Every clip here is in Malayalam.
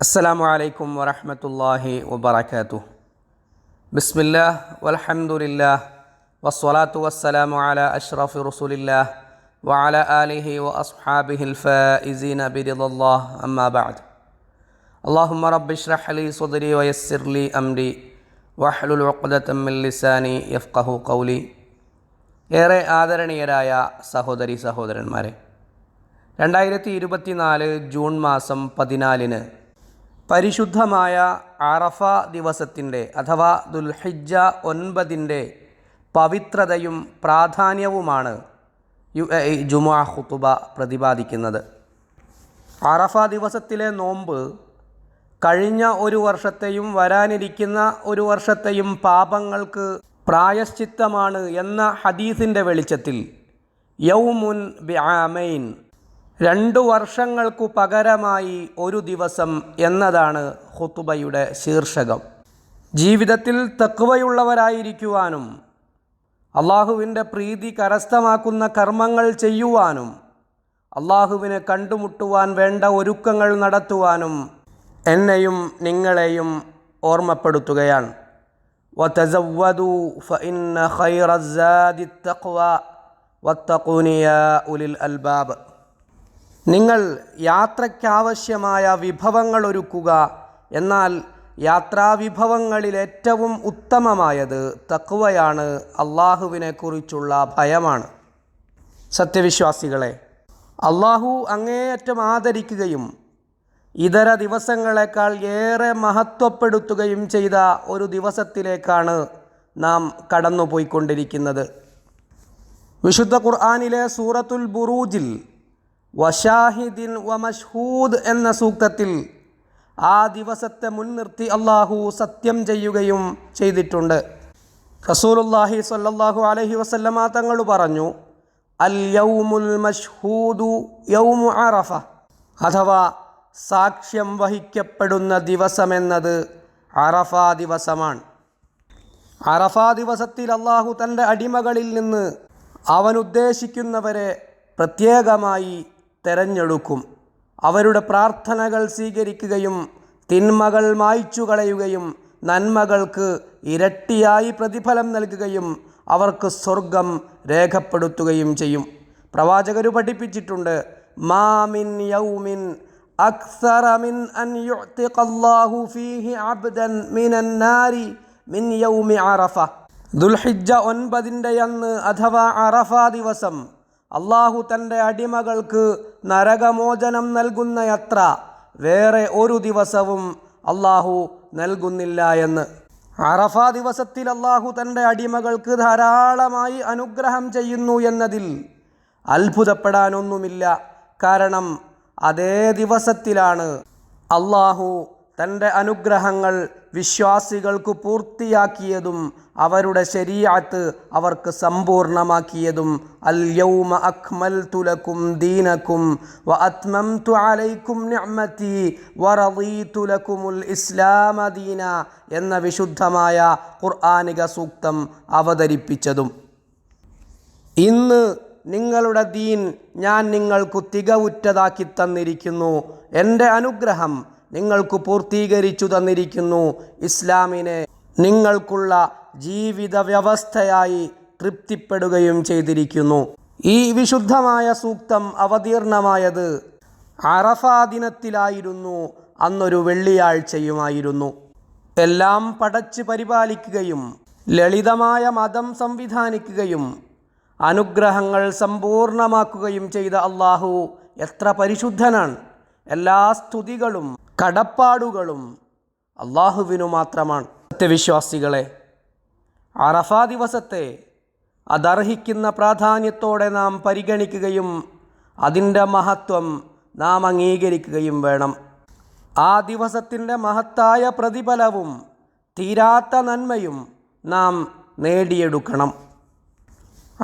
അസ്സലാമു അലൈക്കും വറഹമത്തല്ലാഹി വബർക്കാത്തു ബിസ്മില്ലാ വലഹമുല്ല വസ്വലാത്തു വസ്സലാമു അല അഷ്റഫി റസൂലില്ലാ വഅല ആലിഹി വ അസ്ഹാബിഹിൽ ഫായിസീന ബിരിദല്ലാഹ് അമ്മാ ബഅദ്. അല്ലാഹുമ്മ റബ്ബി ഇശ്റഹ് ലി സദ്രി വയസ്സിർ ലി അംരി വഹ്ലുൽ ഉഖ്ദത മിൻ ലിസാനി യഫ്ഖഹു ഖൗലി. ഏറെ ആദരണീയരായ സഹോദരി സഹോദരന്മാരെ രണ്ടായിരത്തി ഇരുപത്തിനാല് ജൂൺ മാസം പതിനാലിന് പരിശുദ്ധമായ അറഫ ദിവസത്തിന്റെ അഥവാ ദുൽഹിജ ഒൻപതിന്റെ പവിത്രതയും പ്രാധാന്യവുമാണ് യു എ ജുമാ ഖുത്തുബ പ്രതിപാദിക്കുന്നത്. അറഫ ദിവസത്തിലെ നോമ്പ് കഴിഞ്ഞ ഒരു വർഷത്തെയും വരാനിരിക്കുന്ന ഒരു വർഷത്തെയും പാപങ്ങൾക്ക് പ്രായശ്ചിത്തമാണ് എന്ന ഹദീസിന്റെ വെളിച്ചത്തിൽ യൗമുൻ ബിആമൈൻ രണ്ടു വർഷങ്ങൾക്കു പകരമായി ഒരു ദിവസം എന്നതാണ് ഖുത്തുബയുടെ ശീർഷകം ജീവിതത്തിൽ തക്വയുള്ളവരായിരിക്കുവാനും അള്ളാഹുവിൻ്റെ പ്രീതി കരസ്ഥമാക്കുന്ന കർമ്മങ്ങൾ ചെയ്യുവാനും അള്ളാഹുവിനെ കണ്ടുമുട്ടുവാൻ വേണ്ട ഒരുക്കങ്ങൾ നടത്തുവാനും എന്നെയും നിങ്ങളെയും ഓർമ്മപ്പെടുത്തുകയാണ് وتزودوا فإن خير الزاد التقوى واتقون يا أولي الألباب നിങ്ങൾ യാത്രയ്ക്കാവശ്യമായ വിഭവങ്ങൾ ഒരുക്കുക എന്നാൽ യാത്രാവിഭവങ്ങളിൽ ഏറ്റവും ഉത്തമമായത് തക്കുവയാണ് അള്ളാഹുവിനെക്കുറിച്ചുള്ള ഭയമാണ്. സത്യവിശ്വാസികളെ അള്ളാഹു അങ്ങേയറ്റം ആദരിക്കുകയും ഇതര ദിവസങ്ങളെക്കാൾ ഏറെ മഹത്വപ്പെടുത്തുകയും ചെയ്ത ഒരു ദിവസത്തിലേക്കാണ് നാം കടന്നുപോയിക്കൊണ്ടിരിക്കുന്നത്. വിശുദ്ധ ഖുർആാനിലെ സൂറത്തുൽ ബുറൂജിൽ വഷാഹിദിൻ വമഷൂദ് എന്ന സൂക്തത്തിൽ ആ ദിവസത്തെ മുൻനിർത്തി അള്ളാഹു സത്യം ചെയ്യുകയും ചെയ്തിട്ടുണ്ട്. റസൂലുല്ലാഹി സല്ലാഹു അലഹി വസല്ലമ തങ്ങൾ പറഞ്ഞു അൽ യൗമുൽ മഷ്ഹൂദു യൗമു അറഫ. അഥവാ സാക്ഷ്യം വഹിക്കപ്പെടുന്ന ദിവസമെന്നത് അറഫ ദിവസമാണ്. അറഫ ദിവസത്തിൽ അള്ളാഹു തന്റെ അടിമകളിൽ നിന്ന് അവനുദ്ദേശിക്കുന്നവരെ പ്രത്യേകമായി തെരഞ്ഞെടുക്കും അവരുടെ പ്രാർത്ഥനകൾ സ്വീകരിക്കുകയും തിന്മകൾ മായ്ച്ചു കളയുകയും നന്മകൾക്ക് ഇരട്ടിയായി പ്രതിഫലം നൽകുകയും അവർക്ക് സ്വർഗം രേഖപ്പെടുത്തുകയും ചെയ്യും പ്രവാചകർ പഠിപ്പിച്ചിട്ടുണ്ട് മാമിൻ യൗമിൻ أكثر من أن يعتق الله فيه عبدا من النار من يوم عرفة ദുൽഹിജ ഒൻപതിൻ്റെ അന്ന് അഥവാ അറഫ ദിവസം അള്ളാഹു തന്റെ അടിമകൾക്ക് നരകമോചനം നൽകുന്നയത്ര വേറെ ഒരു ദിവസവും അള്ളാഹു നൽകുന്നില്ല എന്ന്. അറഫ ദിവസത്തിൽ അള്ളാഹു തന്റെ അടിമകൾക്ക് ധാരാളമായി അനുഗ്രഹം ചെയ്യുന്നു എന്നതിൽ അത്ഭുതപ്പെടാനൊന്നുമില്ല. കാരണം അതേ ദിവസത്തിലാണ് അള്ളാഹു തന്റെ അനുഗ്രഹങ്ങൾ വിശ്വാസികൾക്ക് പൂർത്തിയാക്കിയതും അവരുടെ ശരീരത്ത് അവർക്ക് സമ്പൂർണമാക്കിയതും അൽ യൗമ അക്മൽ തുലക്കും ദീനക്കും വ അത്മം തുലൈക്കും നിഅമതി വറദീതു ലക്കുമുൽ ഇസ്ലാമ ദീന എന്ന വിശുദ്ധമായ ഖുർആാനിക സൂക്തം അവതരിപ്പിച്ചതും. ഇന്ന് നിങ്ങളുടെ ദീൻ ഞാൻ നിങ്ങൾക്ക് തികവുറ്റതാക്കി തന്നിരിക്കുന്നു. എന്റെ അനുഗ്രഹം നിങ്ങൾക്ക് പൂർത്തീകരിച്ചു തന്നിരിക്കുന്നു ഇസ്ലാമിനെ. നിങ്ങൾക്കുള്ള ജീവിത വ്യവസ്ഥയായി തൃപ്തിപ്പെടുകയും ചെയ്തിരിക്കുന്നു. ഈ വിശുദ്ധമായ സൂക്തം അവതീർണമായത് അറഫാ ദിനത്തിലായിരുന്നു അന്നൊരു വെള്ളിയാഴ്ചയുമായിരുന്നു. എല്ലാം പടച്ച് പരിപാലിക്കുകയും ലളിതമായ മതം സംവിധാനിക്കുകയും അനുഗ്രഹങ്ങൾ സമ്പൂർണമാക്കുകയും ചെയ്ത അള്ളാഹു എത്ര പരിശുദ്ധനാണ്. എല്ലാ സ്തുതികളും കടപ്പാടുകളും അള്ളാഹുവിനു മാത്രമാണ്. സത്യവിശ്വാസികളെ അറഫ ദിവസത്തെ അതർഹിക്കുന്ന പ്രാധാന്യത്തോടെ നാം പരിഗണിക്കുകയും അതിന്റെ മഹത്വം നാം അംഗീകരിക്കുകയും വേണം. ആ ദിവസത്തിന്റെ മഹത്തായ പ്രതിഫലവും തീരാത്ത നന്മയും നാം നേടിയെടുക്കണം.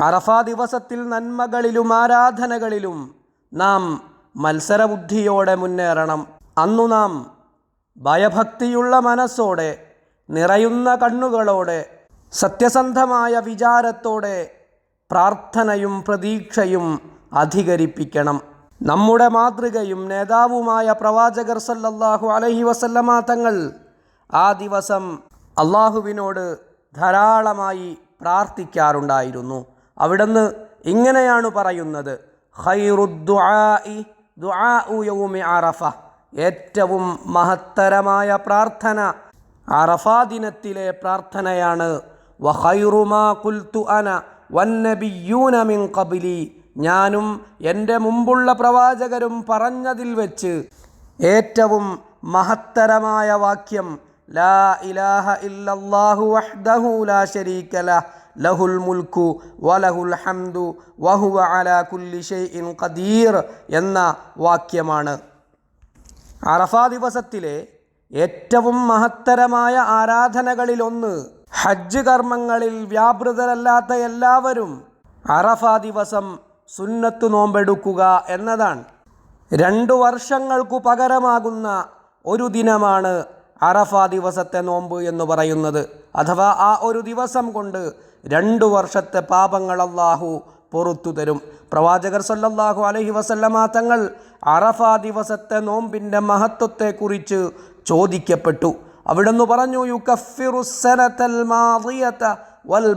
അറഫ ദിവസത്തിൽ നന്മകളിലും ആരാധനകളിലും നാം മത്സരബുദ്ധിയോടെ മുന്നേറണം. അന്നു നാം ഭയഭക്തിയുള്ള മനസ്സോടെ നിറയുന്ന കണ്ണുകളോടെ സത്യസന്ധമായ വിചാരത്തോടെ പ്രാർത്ഥനയും പ്രതീക്ഷയും അധികരിപ്പിക്കണം. നമ്മുടെ മാതൃകയും നേതാവുമായ പ്രവാചകർ സല്ലല്ലാഹു അലഹി വസല്ലമ തങ്ങൾ ആ ദിവസം അള്ളാഹുവിനോട് ധാരാളമായി പ്രാർത്ഥിക്കാറുണ്ടായിരുന്നു. അവിടുന്ന് ഇങ്ങനെയാണ് പറയുന്നത് ഖൈറുദ്ദുആഇ ദുആഉ യൗമി അറഫ. ഏറ്റവും മഹത്തരമായ പ്രാർത്ഥന അറഫാ ദിനത്തിലെ പ്രാർത്ഥനയാണ്. വഖൈറുമാ കുൽത്തു അന വന്നബിയൂന മിൻ ഖബ്ലി ഞാനും എന്റെ മുമ്പുള്ള പ്രവാചകരും പറഞ്ഞതിൽ വെച്ച് ഏറ്റവും മഹത്തരമായ വാക്യം ലാ ഇലാഹ ഇല്ലല്ലാഹു വഹ്ദഹു ലാ ശരീക ലഹ് ലഹുൽ മുൽക്കു വലഹുൽ ഹംദു വഹുവ അലാ കുല്ലി ഷൈഇൻ ഖദീർ എന്ന വാക്യമാണ്. അറഫാ ദിവസത്തിലെ ഏറ്റവും മഹത്തരമായ ആരാധനകളിലൊന്ന് ഹജ്ജ് കർമ്മങ്ങളിൽ വ്യാപൃതരല്ലാത്ത എല്ലാവരും അറഫാ ദിവസം സുന്നത്ത് നോമ്പെടുക്കുക എന്നതാണ്. രണ്ടു വർഷങ്ങൾക്കു പകരമാകുന്ന ഒരു ദിനമാണ് അറഫ ദിവസത്തെ നോമ്പ് എന്ന് പറയുന്നത്. അഥവാ ആ ഒരു ദിവസം കൊണ്ട് രണ്ടു വർഷത്തെ പാപങ്ങൾ പൊറത്തു തരും. പ്രവാചകർ സല്ലല്ലാഹു അലഹി വസല്ലമ തങ്ങൾ അറഫ ദിവസത്തെ നോമ്പിന്റെ മഹത്വത്തെക്കുറിച്ച് ചോദിക്കപ്പെട്ടു. അവിടുന്ന് പറഞ്ഞു യു വൽ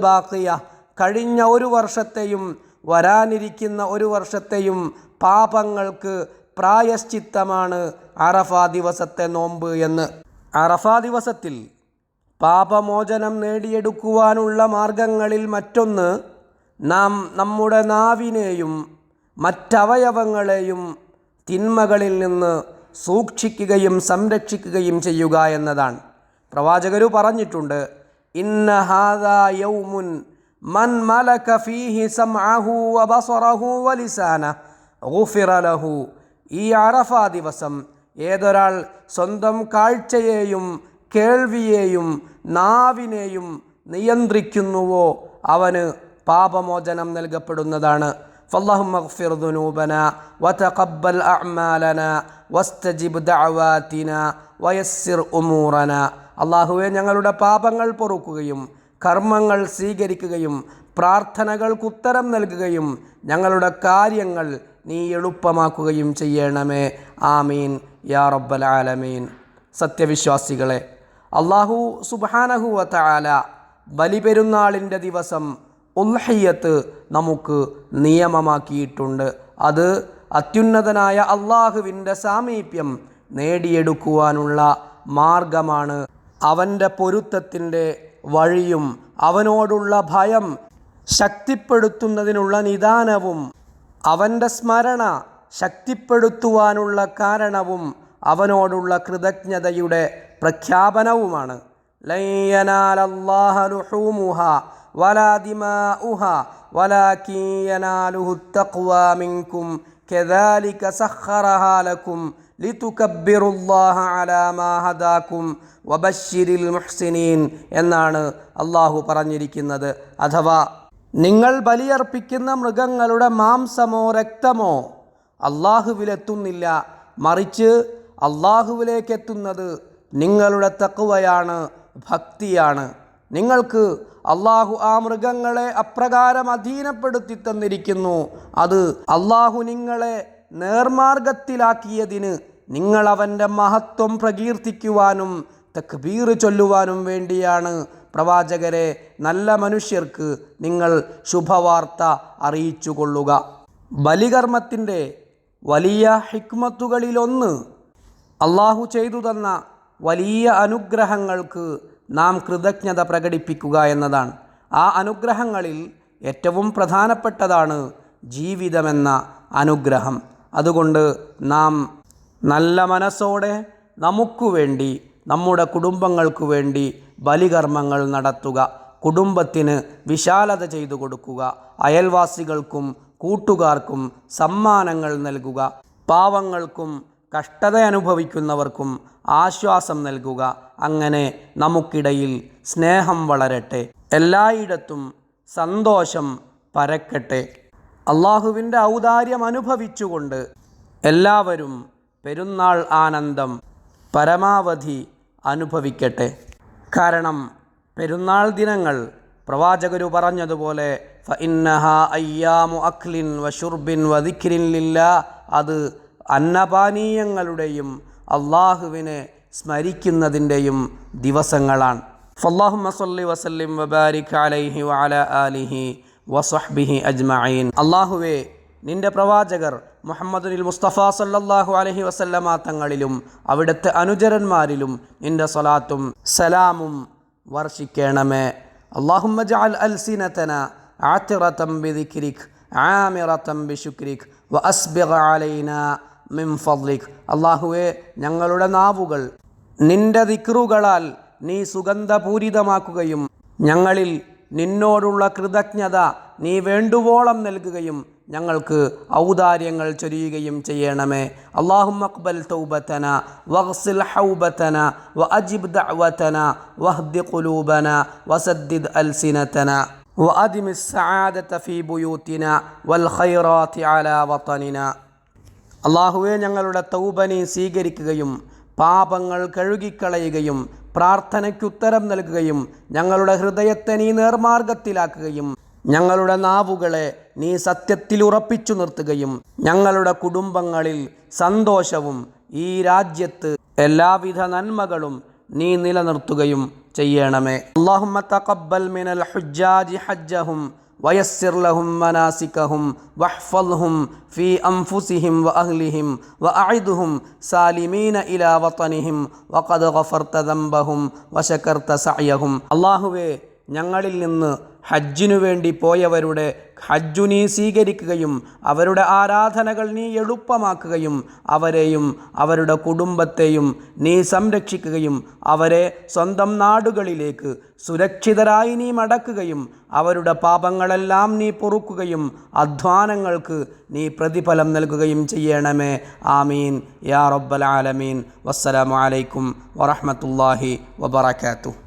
കഴിഞ്ഞ ഒരു വർഷത്തെയും വരാനിരിക്കുന്ന ഒരു വർഷത്തെയും പാപങ്ങൾക്ക് പ്രായശ്ചിത്തമാണ് അറഫ ദിവസത്തെ നോമ്പ് എന്ന്. അറഫ ദിവസത്തിൽ പാപമോചനം നേടിയെടുക്കുവാനുള്ള മാർഗങ്ങളിൽ മറ്റൊന്ന് നാം നമ്മുടെ നാവിനെയും മറ്റവയവങ്ങളെയും തിന്മകളിൽ നിന്ന് സൂക്ഷിക്കുകയും സംരക്ഷിക്കുകയും ചെയ്യുക എന്നതാണ്. പ്രവാചകരു പറഞ്ഞിട്ടുണ്ട് ഇന്ന ഹാദാ യൗമുൻ മൻ മലക ഫീഹി സംഅഹു വബസറഹു ലഹു. ഈ അറഫ ദിവസം ഏതൊരാൾ സ്വന്തം കാഴ്ചയെയും കേൾവിയെയും നാവിനെയും നിയന്ത്രിക്കുന്നുവോ അവന് പാപമോചനം നൽകപ്പെടുന്നതാണ് فاللهم اغفر ذنوبنا وتقبل أعمالنا واستجب دعواتنا ويسر أمورنا അള്ളാഹുവെ ഞങ്ങളുടെ പാപങ്ങൾ പൊറുക്കുകയും കർമ്മങ്ങൾ സ്വീകരിക്കുകയും പ്രാർത്ഥനകൾക്ക് ഉത്തരം നൽകുകയും ഞങ്ങളുടെ കാര്യങ്ങൾ നീ എളുപ്പമാക്കുകയും ചെയ്യണമേ ആമീൻ യാ റബ്ബൽ ആലമീൻ സത്യവിശ്വാസികളെ അള്ളാഹു സുബാനഹുവ താല ബലിപെരുന്നാളിൻ്റെ ദിവസം ഉൽഹയ്യത്ത് നമുക്ക് നിയമമാക്കിയിട്ടുണ്ട്. അത് അത്യുന്നതനായ അള്ളാഹുവിന്റെ സാമീപ്യം നേടിയെടുക്കുവാനുള്ള മാർഗമാണ്. അവന്റെ പൊരുത്തത്തിന്റെ വഴിയും അവനോടുള്ള ഭയം ശക്തിപ്പെടുത്തുന്നതിനുള്ള നിദാനവും അവന്റെ സ്മരണ ശക്തിപ്പെടുത്തുവാനുള്ള കാരണവും അവനോടുള്ള കൃതജ്ഞതയുടെ പ്രഖ്യാപനവുമാണ്. ലയ്യനാലല്ലാഹ വലാ ദിമാഉഹ വലാകിൻ യനാലുഹു തഖ്വ കദാലിക ലക്കും അലാ മാ മുഹ്സിനീൻ എന്നാണ് അള്ളാഹു പറഞ്ഞിരിക്കുന്നത്. അഥവാ നിങ്ങൾ ബലിയർപ്പിക്കുന്ന മൃഗങ്ങളുടെ മാംസമോ രക്തമോ അള്ളാഹുവിലെത്തുന്നില്ല മറിച്ച് അള്ളാഹുവിലേക്കെത്തുന്നത് നിങ്ങളുടെ തക്കുവയാണ് ഭക്തിയാണ്. നിങ്ങൾക്ക് അള്ളാഹു ആ മൃഗങ്ങളെ അപ്രകാരം അധീനപ്പെടുത്തി തന്നിരിക്കുന്നു. അത് അള്ളാഹു നിങ്ങളെ നേർമാർഗത്തിലാക്കിയതിന് നിങ്ങൾ അവന്റെ മഹത്വം പ്രകീർത്തിക്കുവാനും തക്ബീർ ചൊല്ലുവാനും വേണ്ടിയാണ്. പ്രവാചകരെ നല്ല മനുഷ്യർക്ക് നിങ്ങൾ ശുഭവാർത്ത അറിയിച്ചു കൊള്ളുക. ബലികർമ്മത്തിന്റെ വലിയ ഹിക്മത്തുകളിലൊന്ന് അള്ളാഹു ചെയ്തു തന്ന വലിയ അനുഗ്രഹങ്ങൾക്ക് നാം കൃതജ്ഞത പ്രകടിപ്പിക്കുക എന്നതാണ്. ആ അനുഗ്രഹങ്ങളിൽ ഏറ്റവും പ്രധാനപ്പെട്ടതാണ് ജീവിതമെന്ന അനുഗ്രഹം. അതുകൊണ്ട് നാം നല്ല മനസ്സോടെ നമുക്കു വേണ്ടി നമ്മുടെ കുടുംബങ്ങൾക്ക് വേണ്ടി ബലികർമ്മങ്ങൾ നടത്തുക. കുടുംബത്തിന് വിശാലത ചെയ്തു കൊടുക്കുക. അയൽവാസികൾക്കും കൂട്ടുകാർക്കും സമ്മാനങ്ങൾ നൽകുക. പാവങ്ങൾക്കും കഷ്ടത അനുഭവിക്കുന്നവർക്കും ആശ്വാസം നൽകുക. അങ്ങനെ നമുക്കിടയിൽ സ്നേഹം വളരട്ടെ. എല്ലായിടത്തും സന്തോഷം പരക്കട്ടെ. അള്ളാഹുവിന്റെ ഔദാര്യം അനുഭവിച്ചുകൊണ്ട് എല്ലാവരും പെരുന്നാൾ ആനന്ദം പരമാവധി അനുഭവിക്കട്ടെ. കാരണം പെരുന്നാൾ ദിനങ്ങൾ പ്രവാചകരു പറഞ്ഞതുപോലെ അഖ്ലിൻ വഷുർബിൻ വദിഖ്രിൻ ലില്ല അത് അന്നപാനീയങ്ങളുടെയും അള്ളാഹുവിനെ സ്മരിക്കുന്നതിന്റെയും ദിവസങ്ങളാണ്. ഫല്ലാഹുമ്മ സല്ലി വസല്ലിം വബാരിക് അലൈഹി വഅല ആലിഹി വസഹ്ബിഹി അജ്മഈൻ. അള്ളാഹുവെ നിന്റെ പ്രവാചകർ മുഹമ്മദുൽ മുസ്തഫ സല്ലാഹു അലഹി വസല്ലമ തങ്ങളിലും അവിടുത്തെ അനുചരന്മാരിലും നിന്റെ സ്വലാത്തും സലാമും വർഷിക്കണമേ. അള്ളാഹുമ്മ ജഅൽ അൽസിനതന ആത്തിറതം ബിദിക്രിക് ആമിറതം ബിശുക്രിക് വഅസ്ബിഗ അലൈനാ من فضلك അള്ളാഹുവെ ഞങ്ങളുടെ നാവുകൾ നിന്റെ ദിക്റുകളാൽ നീ സുഗന്ധപൂരിതമാക്കുകയും ഞങ്ങളിൽ നിന്നോടുള്ള കൃതജ്ഞത നീ വേണ്ടുവോളം നൽകുകയും ഞങ്ങൾക്ക് ഔദാര്യങ്ങൾ ചൊരിയുകയും ചെയ്യണമേ അള്ളാഹും അക്ബൽ തൗബത്തന വഗ്സിൽ ഹൗബത്തന വ അജിബ് ദഅവതന വഹ്ദി ഖുലൂബന വസദ്ദിദ് അൽസിനതന وأدم السعادة في بيوتنا والخيرات على وطننا അള്ളാഹുവെ ഞങ്ങളുടെ തൗബനെ സ്വീകരിക്കുകയും പാപങ്ങൾ കഴുകിക്കളയുകയും പ്രാർത്ഥനയ്ക്കുത്തരം നൽകുകയും ഞങ്ങളുടെ ഹൃദയത്തെ നീ നേർമാർഗത്തിലാക്കുകയും ഞങ്ങളുടെ നാവുകളെ നീ സത്യത്തിൽ ഉറപ്പിച്ചു നിർത്തുകയും ഞങ്ങളുടെ കുടുംബങ്ങളിൽ സന്തോഷവും ഈ രാജ്യത്ത് എല്ലാവിധ നന്മകളും നീ നിലനിർത്തുകയും ചെയ്യണമേ. അള്ളാഹുമ്മ തഖബ്ബൽ മിനൽ ഹുജ്ജാജി ഹജ്ജഹും ويسر لهم مناسكهم واحفظهم في أنفسهم وأهلهم وأعدهم سالمين إلى وطنهم وقد غفرت ذنبهم وشكرت سعيهم. الله ഞങ്ങളിൽ നിന്ന് ഹജ്ജിനു വേണ്ടി പോയവരുടെ ഹജ്ജു നീ സ്വീകരിക്കുകയും അവരുടെ ആരാധനകൾ നീ എളുപ്പമാക്കുകയും അവരെയും അവരുടെ കുടുംബത്തെയും നീ സംരക്ഷിക്കുകയും അവരെ സ്വന്തം നാടുകളിലേക്ക് സുരക്ഷിതരായി നീ മടക്കുകയും അവരുടെ പാപങ്ങളെല്ലാം നീ പൊറുക്കുകയും അധ്വാനങ്ങൾക്ക് നീ പ്രതിഫലം നൽകുകയും ചെയ്യണമേ. ആമീൻ. യാ റബ്ബൽ ആലമീൻ. വസ്സലാമു അലൈക്കും വറഹ്മത്തുള്ളാഹി വബറകാതുഹു.